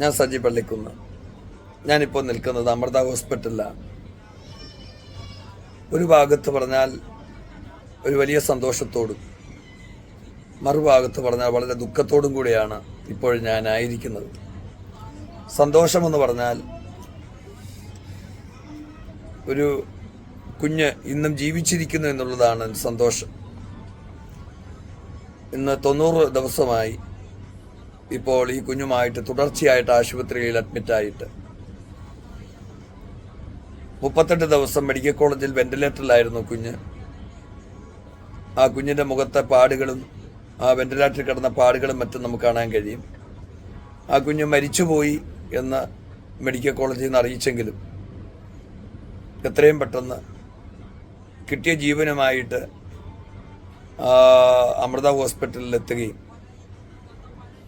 ഞാൻ സജി പള്ളിക്കുന്ന്. ഞാനിപ്പോൾ നിൽക്കുന്നത് അമൃത ഹോസ്പിറ്റലിലാണ് ഒരു ഭാഗത്ത് പറഞ്ഞാൽ ഒരു വലിയ സന്തോഷത്തോടും മറുഭാഗത്ത് പറഞ്ഞാൽ വളരെ ദുഃഖത്തോടും കൂടിയാണ് ഇപ്പോൾ ഞാനായിരിക്കുന്നത്. സന്തോഷമെന്ന് പറഞ്ഞാൽ ഒരു കുഞ്ഞ് ഇന്നും ജീവിച്ചിരിക്കുന്നു എന്നുള്ളതാണ് സന്തോഷം. ഇന്ന് തൊണ്ണൂറ് ദിവസമായി ഇപ്പോൾ ഈ കുഞ്ഞുമായിട്ട് തുടർച്ചയായിട്ട് ആശുപത്രിയിൽ അഡ്മിറ്റായിട്ട് മുപ്പത്തെട്ട് ദിവസം മെഡിക്കൽ കോളേജിൽ വെന്റിലേറ്ററിലായിരുന്നു കുഞ്ഞ്. ആ കുഞ്ഞിന്റെ മുഖത്തെ പാടുകളും ആ വെന്റിലേറ്ററിൽ കിടന്ന പാടുകളും മറ്റും നമുക്ക് കാണാൻ കഴിയും. ആ കുഞ്ഞ് മരിച്ചുപോയി എന്ന് മെഡിക്കൽ കോളേജിൽ നിന്ന് അറിയിച്ചെങ്കിലും എത്രയും പെട്ടെന്ന് കിട്ടിയ ജീവനുമായിട്ട് അമൃത ഹോസ്പിറ്റലിൽ എത്തുകയും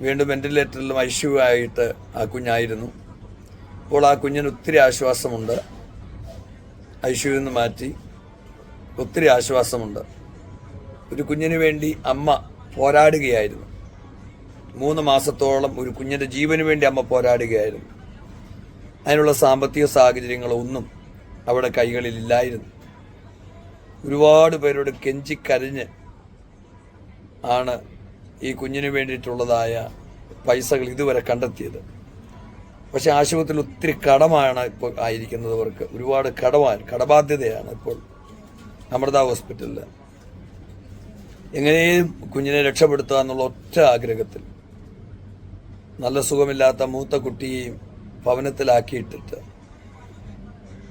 വീണ്ടും വെന്റിലേറ്ററിലും ഐ ആയിട്ട് ആ കുഞ്ഞായിരുന്നു. അപ്പോൾ ആ കുഞ്ഞിന് ഒത്തിരി ആശ്വാസമുണ്ട്. ഐ നിന്ന് മാറ്റി ഒത്തിരി ആശ്വാസമുണ്ട്. ഒരു കുഞ്ഞിന് വേണ്ടി അമ്മ പോരാടുകയായിരുന്നു. മൂന്ന് മാസത്തോളം ഒരു കുഞ്ഞിന്റെ ജീവന് വേണ്ടി അമ്മ പോരാടുകയായിരുന്നു. അതിനുള്ള സാമ്പത്തിക സാഹചര്യങ്ങളൊന്നും അവിടെ കൈകളിലില്ലായിരുന്നു ഒരുപാട് പേരോട് കെഞ്ചിക്കരഞ്ഞ് ആണ് ഈ കുഞ്ഞിന് വേണ്ടിയിട്ടുള്ളതായ പൈസകൾ ഇതുവരെ കണ്ടെത്തിയത്. പക്ഷേ ആശുപത്രിയിൽ ഒത്തിരി കടമാണ് ഇപ്പോൾ ആയിരിക്കുന്നത് അവർക്ക്. ഒരുപാട് കടമാണ് കടബാധ്യതയാണ് ഇപ്പോൾ അമൃത ഹോസ്പിറ്റലിൽ എങ്ങനെയും കുഞ്ഞിനെ രക്ഷപ്പെടുത്തുക എന്നുള്ള ഒറ്റ ആഗ്രഹത്തിൽ നല്ല സുഖമില്ലാത്ത മൂത്ത കുട്ടിയെയും ഭവനത്തിലാക്കിയിട്ടിട്ട്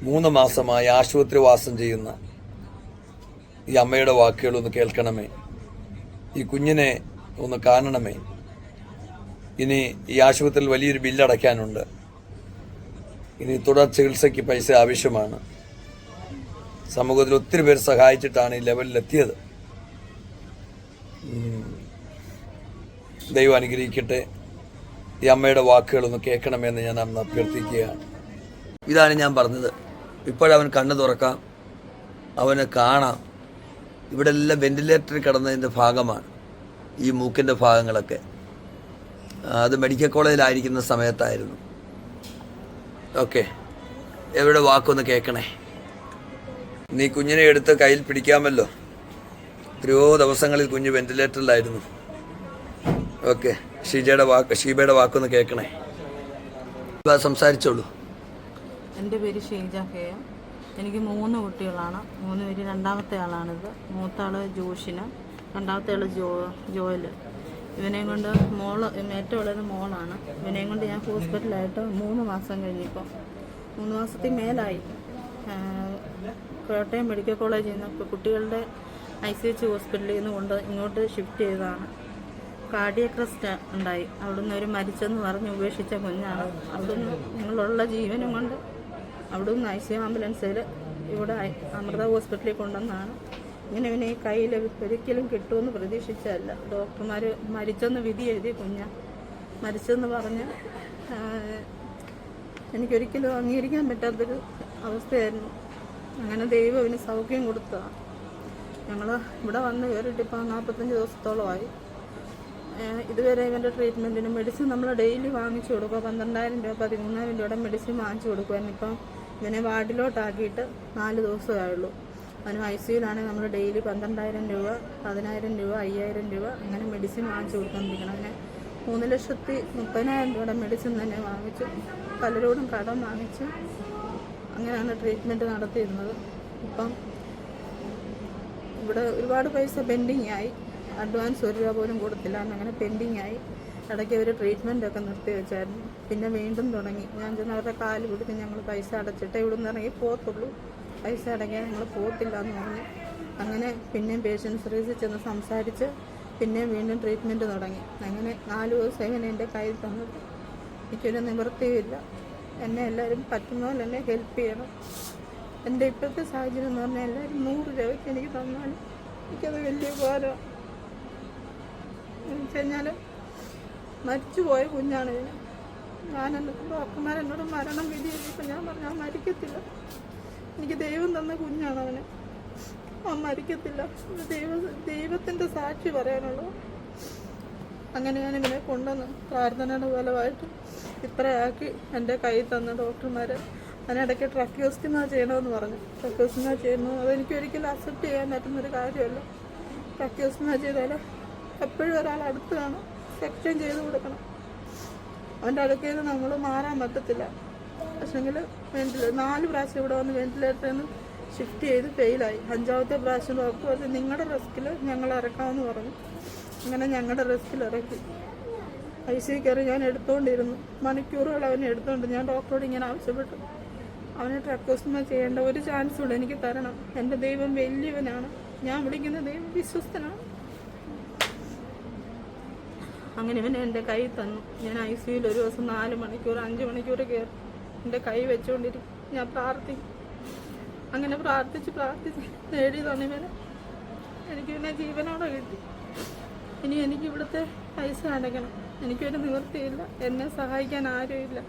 മൂന്ന് മാസമായി ആശുപത്രി വാസം ചെയ്യുന്ന ഈ അമ്മയുടെ വാക്കുകളൊന്ന് കേൾക്കണമേ. ഈ കുഞ്ഞിനെ ഒന്ന് കാണണമേ. ഇനി ഈ ആശുപത്രിയിൽ വലിയൊരു ബില്ലടയ്ക്കാനുണ്ട് ഇനി തുടർ ചികിത്സയ്ക്ക് പൈസ ആവശ്യമാണ്. സമൂഹത്തിൽ ഒത്തിരി പേർ സഹായിച്ചിട്ടാണ് ഈ ലെവലിലെത്തിയത്. ദൈവം അനുഗ്രഹിക്കട്ടെ. ഈ അമ്മയുടെ വാക്കുകളൊന്ന് കേൾക്കണമെന്ന് ഞാൻ അന്ന് അഭ്യർത്ഥിക്കുകയാണ്. ഇതാണ് ഞാൻ പറഞ്ഞത്. ഇപ്പോഴവൻ കണ്ണ് തുറക്കാം. അവന് കാണാം. ഇവിടെ എല്ലാം വെന്റിലേറ്ററിൽ കിടന്നതിന്റെ ഭാഗമാണ്. ഈ മൂക്കിന്റെ ഭാഗങ്ങളൊക്കെ. അത് മെഡിക്കൽ കോളേജിലായിരിക്കുന്ന സമയത്തായിരുന്നു. ഓക്കെ എവിടെ വാക്കൊന്ന് കേൾക്കണേ? നീ കുഞ്ഞിനെ എടുത്ത് കയ്യിൽ പിടിക്കാമല്ലോ. എത്രയോ ദിവസങ്ങളിൽ കുഞ്ഞ് വെന്റിലേറ്ററിലായിരുന്നു ഓക്കെ ഷീജയുടെ വാക്ക് ഷീബയുടെ വാക്കൊന്ന് കേൾക്കണേ. സംസാരിച്ചോളൂ. എന്റെ പേര് ഷീജ കെ. എനിക്ക് മൂന്ന് കുട്ടികളാണ്. മൂന്ന് പേര് രണ്ടാമത്തെ ആളാണിത്. മൂത്താൾ ജോഷിന്. രണ്ടാമത്തെ ആൾ ജോ ജോയൽ. ഇവനെയും കൊണ്ട് മോൾ ഏറ്റവും ഉള്ളത് മോളാണ്. ഇവനെയും കൊണ്ട് ഞാൻ ഹോസ്പിറ്റലായിട്ട് മൂന്ന് മാസം കഴിഞ്ഞപ്പോൾ മൂന്ന് മാസത്തിൽ മേലായി. കോട്ടയം മെഡിക്കൽ കോളേജിൽ നിന്ന് കുട്ടികളുടെ ഐ സി എച്ച് ഹോസ്പിറ്റലിൽ നിന്ന് കൊണ്ട് ഇങ്ങോട്ട് ഷിഫ്റ്റ് ചെയ്തതാണ്. കാർഡിയക് റെസ്റ്റ് ഉണ്ടായി. അവിടുന്ന് ഒരു മരിച്ചെന്ന് പറഞ്ഞ് ഉപേക്ഷിച്ച കുഞ്ഞാണ്. അവിടുന്ന് നിങ്ങളുള്ള ജീവനും കൊണ്ട് അവിടുന്ന് ഐ സി ആംബുലൻസിൽ ഇവിടെ അമൃത ഹോസ്പിറ്റലിൽ കൊണ്ടുവന്നാണ് ഇങ്ങനെ ഇവനെ ഈ കയ്യിൽ ഒരിക്കലും കിട്ടുമെന്ന് പ്രതീക്ഷിച്ചതല്ല. ഡോക്ടർമാർ മരിച്ചെന്ന് വിധി എഴുതി കുഞ്ഞ. മരിച്ചെന്ന് പറഞ്ഞ് എനിക്കൊരിക്കലും അംഗീകരിക്കാൻ പറ്റാത്തൊരു അവസ്ഥയായിരുന്നു. അങ്ങനെ ദൈവം അവന് സൗഖ്യം കൊടുത്തതാണ് ഞങ്ങൾ ഇവിടെ വന്ന് കയറിയിട്ട് ഇപ്പോൾ നാൽപ്പത്തഞ്ച് ദിവസത്തോളമായി. ഇതുവരെ ഇവന്റെ ട്രീറ്റ്മെന്റിന് മെഡിസിൻ നമ്മൾ ഡെയിലി വാങ്ങിച്ചു കൊടുക്കുക പന്ത്രണ്ടായിരം രൂപ പതിമൂന്നായിരം രൂപയുടെ മെഡിസിൻ വാങ്ങിച്ചു കൊടുക്കുമായിരുന്നു ഇപ്പം ഇവനെ വാർഡിലോട്ടാക്കിയിട്ട് നാല് ദിവസമേ ആയുള്ളൂ. അവന് ഐ സിയിലാണെങ്കിൽ നമ്മൾ ഡെയിലി പന്ത്രണ്ടായിരം രൂപ പതിനായിരം രൂപ അയ്യായിരം രൂപ അങ്ങനെ മെഡിസിൻ വാങ്ങിച്ചു കൊടുത്തോണ്ടിരിക്കണം അങ്ങനെ മൂന്ന് ലക്ഷത്തി മുപ്പതിനായിരം രൂപയുടെ മെഡിസിൻ തന്നെ വാങ്ങിച്ചു പലരോടും കടം വാങ്ങിച്ച് അങ്ങനെയാണ് ട്രീറ്റ്മെന്റ് നടത്തിയിരുന്നത്. ഇപ്പം ഇവിടെ ഒരുപാട് പൈസ പെൻഡിങ് ആയി. അഡ്വാൻസ് ഒരു രൂപ പോലും കൊടുത്തില്ല. അങ്ങനെ പെൻഡിങ് ആയി. ഇടയ്ക്ക് അവർ ട്രീറ്റ്മെന്റൊക്കെ നിർത്തി വെച്ചായിരുന്നു. പിന്നെ വീണ്ടും തുടങ്ങി. ഞാൻ ചെന്ന് അവരുടെ കാൽ പിടിച്ച് ഞങ്ങൾ പൈസ അടച്ചിട്ടേ ഇവിടെ നിന്ന് ഇറങ്ങി പോകത്തുള്ളൂ. പൈസ അടയ്ക്കാൻ ഞങ്ങൾ പോകത്തില്ല എന്ന് പറഞ്ഞു അങ്ങനെ പിന്നെയും പേഷ്യൻസ് സർവീസിൽ ചെന്ന് സംസാരിച്ച് പിന്നെയും വീണ്ടും ട്രീറ്റ്മെന്റ് തുടങ്ങി. അങ്ങനെ നാല് ദിവസം ഇങ്ങനെ എന്റെ കയ്യിൽ തന്നത് എനിക്കൊരു നിവൃത്തിയില്ല എന്നെ എല്ലാവരും പറ്റുന്ന പോലെ എന്നെ ഹെൽപ്പ് ചെയ്യണം. എന്റെ ഇപ്പോഴത്തെ സാഹചര്യം എന്ന് പറഞ്ഞാൽ എല്ലാവരും നൂറ് രൂപയ്ക്ക് എനിക്ക് തന്നാൽ എനിക്കത് വലിയ ഉപകാരമാണ്. എന്ന് വെച്ച് കഴിഞ്ഞാൽ മരിച്ചുപോയ കുഞ്ഞാണ് ഇതിന് ഞാനെന്നെ ഡോക്ടർമാരെന്നോട് മരണം വിധി ഇപ്പം ഞാൻ പറഞ്ഞാൽ മരിക്കത്തില്ല. എനിക്ക് ദൈവം തന്ന കുഞ്ഞാണ് അവന്. അവൻ മരിക്കത്തില്ല. ദൈവ ദൈവത്തിന്റെ സാക്ഷി പറയാനുള്ളൂ. അങ്ങനെ ഞാൻ ഇവനെ കൊണ്ടുവന്ന്. പ്രാർത്ഥനയുടെ ഫലമായിട്ട് ഇത്രയാക്കി എന്റെ കയ്യിൽ തന്ന ഡോക്ടർമാർ അതിനിടയ്ക്ക് ട്രക്യോസ്റ്റിമ ചെയ്യണമെന്ന് പറഞ്ഞു. ട്രക്യോസ്റ്റിമ ചെയ്യുന്നു. അതെനിക്ക് ഒരിക്കലും അക്സെപ്റ്റ് ചെയ്യാൻ പറ്റുന്നൊരു കാര്യമല്ല. ട്രക്യോസ്റ്റിമ ചെയ്താൽ എപ്പോഴും ഒരാൾ അടുത്ത് കാണും സെക്ഷൻ ചെയ്ത് കൊടുക്കണം. അവന്റെ അടുക്കൽ നിന്ന് നമ്മൾ മാറാൻ പറ്റത്തില്ല. പക്ഷെങ്കിൽ വെന്റിലേ നാല് പ്രാവശ്യം ഇവിടെ വന്ന് വെന്റിലേറ്ററിൽ നിന്ന് ഷിഫ്റ്റ് ചെയ്ത് ഫെയിലായി അഞ്ചാമത്തെ പ്രാവശ്യം ഡോക്ടർ പറഞ്ഞു നിങ്ങളുടെ റിസ്കിൽ ഞങ്ങൾ ഇറക്കാമെന്ന് പറഞ്ഞു. അങ്ങനെ ഞങ്ങളുടെ റിസ്കിൽ ഇറക്കി ഐ സി കയറി ഞാൻ എടുത്തുകൊണ്ടിരുന്നു മണിക്കൂറുകൾ അവനെ എടുത്തുകൊണ്ട് ഞാൻ ഡോക്ടറോട് ഇങ്ങനെ ആവശ്യപ്പെട്ടു. അവനെ ട്രക്കോസ്മ ചെയ്യേണ്ട ഒരു ചാൻസ് കൂടെ എനിക്ക് തരണം. എന്റെ ദൈവം വലിയവനാണ്. ഞാൻ വിളിക്കുന്ന ദൈവം വിശ്വസ്തനാണ്. അങ്ങനെ ഇവൻ എന്റെ കൈ തന്നു. ഞാൻ ഐ സിയിൽ ഒരു ദിവസം നാല് മണിക്കൂർ അഞ്ച് മണിക്കൂർ കയറി എന്റെ കൈ വെച്ചുകൊണ്ടിരിക്കും ഞാൻ പ്രാർത്ഥിക്കും അങ്ങനെ പ്രാർത്ഥിച്ച് പ്രാർത്ഥിച്ച് നേടി തന്നിവനെ എനിക്ക് പിന്നെ ജീവനോടെ കിട്ടി. ഇനി എനിക്ക് ഇവിടുത്തെ പൈസ അടയ്ക്കണം. എനിക്കൊരു നിവൃത്തിയില്ല. എന്നെ സഹായിക്കാൻ ആരുമില്ല.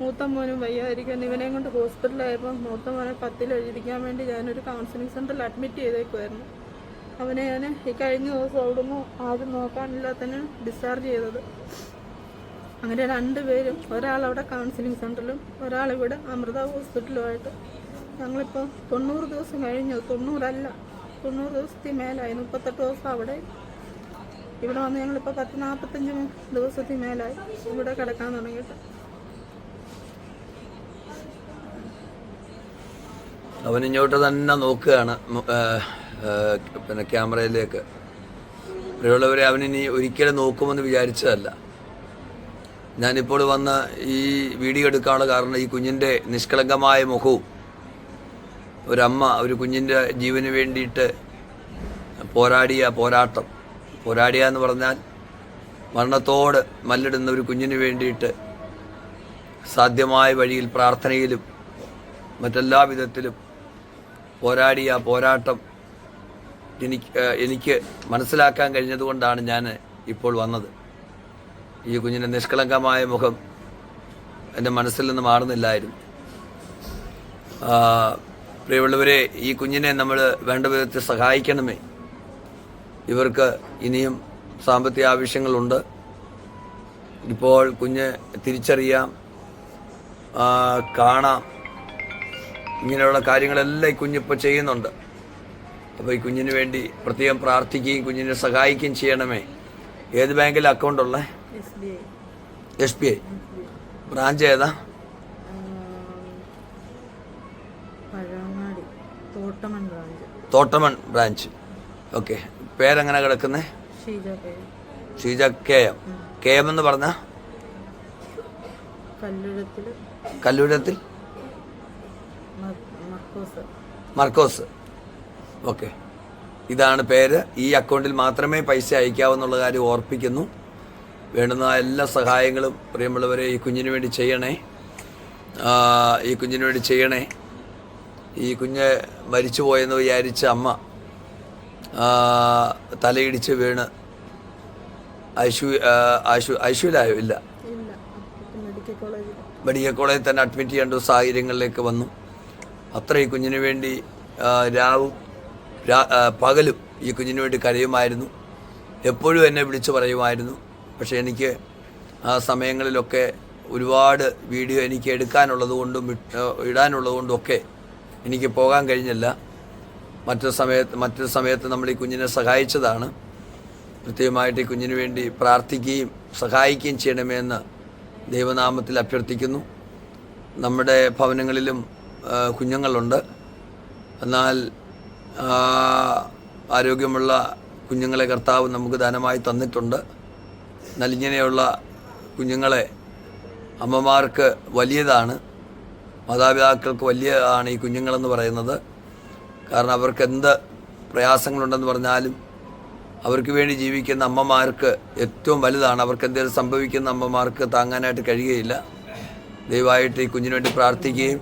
മൂത്ത മോനും വയ്യായിരിക്കും ഇവനെയും കൊണ്ട് ഹോസ്പിറ്റലായപ്പോൾ മൂത്ത മോനെ പത്തിൽ എഴുതിക്കാൻ വേണ്ടി ഞാനൊരു കൗൺസിലിംഗ് സെന്ററിൽ അഡ്മിറ്റ് ചെയ്തേക്കുമായിരുന്നു അവനെ ഞാൻ ഈ കഴിഞ്ഞ ദിവസം അവിടുന്ന് ആരും നോക്കാനില്ലാത്തതിന് ഡിസ്ചാർജ് ചെയ്തത്. അങ്ങനെ രണ്ടുപേരും ഒരാൾ അവിടെ കൗൺസിലിംഗ് സെന്ററിലും ഒരാൾ ഇവിടെ അമൃത ഹോസ്പിറ്റലുമായിട്ട് ഞങ്ങളിപ്പോൾ തൊണ്ണൂറ് ദിവസം കഴിഞ്ഞു. തൊണ്ണൂറല്ല തൊണ്ണൂറ് ദിവസത്തിൽ മേലായി. മുപ്പത്തെട്ട് ദിവസം അവിടെ. ഇവിടെ വന്ന് ഞങ്ങളിപ്പോൾ പത്ത് നാൽപ്പത്തഞ്ച് ദിവസത്തിൽ മേലായി. ഇവിടെ കിടക്കാൻ തുടങ്ങിയിട്ട്. അവൻ ഇങ്ങോട്ട് തന്നെ നോക്കുകയാണ്. പിന്നെ ക്യാമറയിലേക്ക്. ഇവിടെയുള്ളവരെ അവനിനി ഒരിക്കലും നോക്കുമെന്ന് വിചാരിച്ചതല്ല. ഞാനിപ്പോൾ വന്ന് ഈ വീഡിയോ എടുക്കാനുള്ള കാരണം ഈ കുഞ്ഞിന്റെ നിഷ്കളങ്കമായ മുഖവും ഒരമ്മ ഒരു കുഞ്ഞിന്റെ ജീവന് വേണ്ടിയിട്ട് പോരാടിയ പോരാട്ടം. പോരാടിയ എന്ന് പറഞ്ഞാൽ മരണത്തോട് മല്ലിടുന്ന ഒരു കുഞ്ഞിന് വേണ്ടിയിട്ട് സാധ്യമായ വഴിയിൽ പ്രാർത്ഥനയിലും മറ്റെല്ലാ വിധത്തിലും പോരാടിയ പോരാട്ടം എനിക്ക് എനിക്ക് മനസ്സിലാക്കാൻ കഴിഞ്ഞതുകൊണ്ടാണ് ഞാൻ ഇപ്പോൾ വന്നത്. ഈ കുഞ്ഞിന്റെ നിഷ്കളങ്കമായ മുഖം എന്റെ മനസ്സിൽ നിന്ന് മാറുന്നില്ലായിരുന്നു. പ്രിയമുള്ളവരെ ഈ കുഞ്ഞിനെ നമ്മൾ വേണ്ട വിധത്തിൽ സഹായിക്കണമേ. ഇവർക്ക് ഇനിയും സാമ്പത്തിക ആവശ്യങ്ങളുണ്ട്. ഇപ്പോൾ കുഞ്ഞ് തിരിച്ചറിയാം കാണാം. ഇങ്ങനെയുള്ള കാര്യങ്ങളെല്ലാം ഈ കുഞ്ഞിപ്പോൾ ചെയ്യുന്നുണ്ട്. അപ്പോൾ ഈ കുഞ്ഞിന് വേണ്ടി പ്രത്യേകം പ്രാർത്ഥിക്കുകയും കുഞ്ഞിനെ സഹായിക്കുകയും ചെയ്യണമേ. ഏത് ബാങ്കിൽ അക്കൗണ്ട് ഉള്ളത് എസ് ബി ഐ. ബ്രാഞ്ച് ഏതാ? തോട്ടമൺ ബ്രാഞ്ച്. ഓക്കെ. പേരെങ്ങനെ കിടക്കുന്നേ? Sheeja K. M. K M എന്ന് പറഞ്ഞ? കല്ലൂരത്തിൽ. മർക്കോസ്. മർക്കോസ്. ഓക്കെ. ഇതാണ് പേര്. ഈ അക്കൗണ്ടിൽ മാത്രമേ പൈസ അയക്കാവെന്നുള്ള കാര്യം ഓർപ്പിക്കുന്നു. വേണ്ടുന്ന എല്ലാ സഹായങ്ങളും പ്രിയമുള്ളവരെ ഈ കുഞ്ഞിന് വേണ്ടി ചെയ്യണേ. ഈ കുഞ്ഞിന് വേണ്ടി ചെയ്യണേ. ഈ കുഞ്ഞ് മരിച്ചു പോയെന്ന് വിചാരിച്ച അമ്മ തലയിടിച്ച് വീണ്. ഐശു ആശു ഐശു ഐശുലായോ ഇല്ല. മെഡിക്കൽ കോളേജിൽ തന്നെ അഡ്മിറ്റ് ചെയ്യേണ്ട സാഹചര്യങ്ങളിലേക്ക് വന്നു. അത്ര ഈ കുഞ്ഞിന് വേണ്ടി രാവും പകലും ഈ കുഞ്ഞിന് വേണ്ടി കരയുമായിരുന്നു. എപ്പോഴും എന്നെ വിളിച്ചു പറയുമായിരുന്നു. പക്ഷേ എനിക്ക് ആ സമയങ്ങളിലൊക്കെ ഒരുപാട് വീഡിയോ എനിക്ക് എടുക്കാനുള്ളത് കൊണ്ടും ഇടാനുള്ളത് കൊണ്ടും ഒക്കെ എനിക്ക് പോകാൻ കഴിഞ്ഞില്ല. മറ്റൊരു സമയത്ത് മറ്റൊരു സമയത്ത് നമ്മൾ ഈ കുഞ്ഞിനെ സഹായിച്ചതാണ്. കൃത്യമായിട്ട് ഈ കുഞ്ഞിന് വേണ്ടി പ്രാർത്ഥിക്കുകയും സഹായിക്കുകയും ചെയ്യണമെന്ന് ദൈവനാമത്തിൽ അഭ്യർത്ഥിക്കുന്നു. നമ്മുടെ ഭവനങ്ങളിലും കുഞ്ഞുങ്ങളുണ്ട്. എന്നാൽ ആരോഗ്യമുള്ള കുഞ്ഞുങ്ങളെ കർത്താവ് നമുക്ക് ദാനമായി തന്നിട്ടുണ്ട്. ഇങ്ങനെയുള്ള കുഞ്ഞുങ്ങളെ അമ്മമാർക്ക് വലിയതാണ്. മാതാപിതാക്കൾക്ക് വലിയതാണ് ഈ കുഞ്ഞുങ്ങളെന്ന് പറയുന്നത്. കാരണം അവർക്ക് എന്ത് പ്രയാസങ്ങളുണ്ടെന്ന് പറഞ്ഞാലും അവർക്ക് വേണ്ടി ജീവിക്കുന്ന അമ്മമാർക്ക് ഏറ്റവും വലുതാണ്. അവർക്ക് എന്തെങ്കിലും സംഭവിക്കുന്ന അമ്മമാർക്ക് താങ്ങാനായിട്ട് കഴിയുകയില്ല. ദയവായിട്ട് ഈ കുഞ്ഞിനു വേണ്ടി പ്രാർത്ഥിക്കുകയും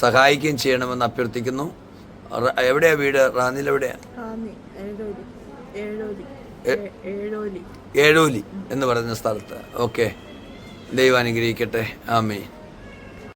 സഹായിക്കുകയും ചെയ്യണമെന്ന് അഭ്യർത്ഥിക്കുന്നു. എവിടെയാണ് എവിടെയാ വീട്? റാന്നിൽ എവിടെയാ? ഏഴൂലി എന്ന് പറയുന്ന സ്ഥലത്ത്. ഓക്കെ. ദൈവം അനുഗ്രഹിക്കട്ടെ. ആമേ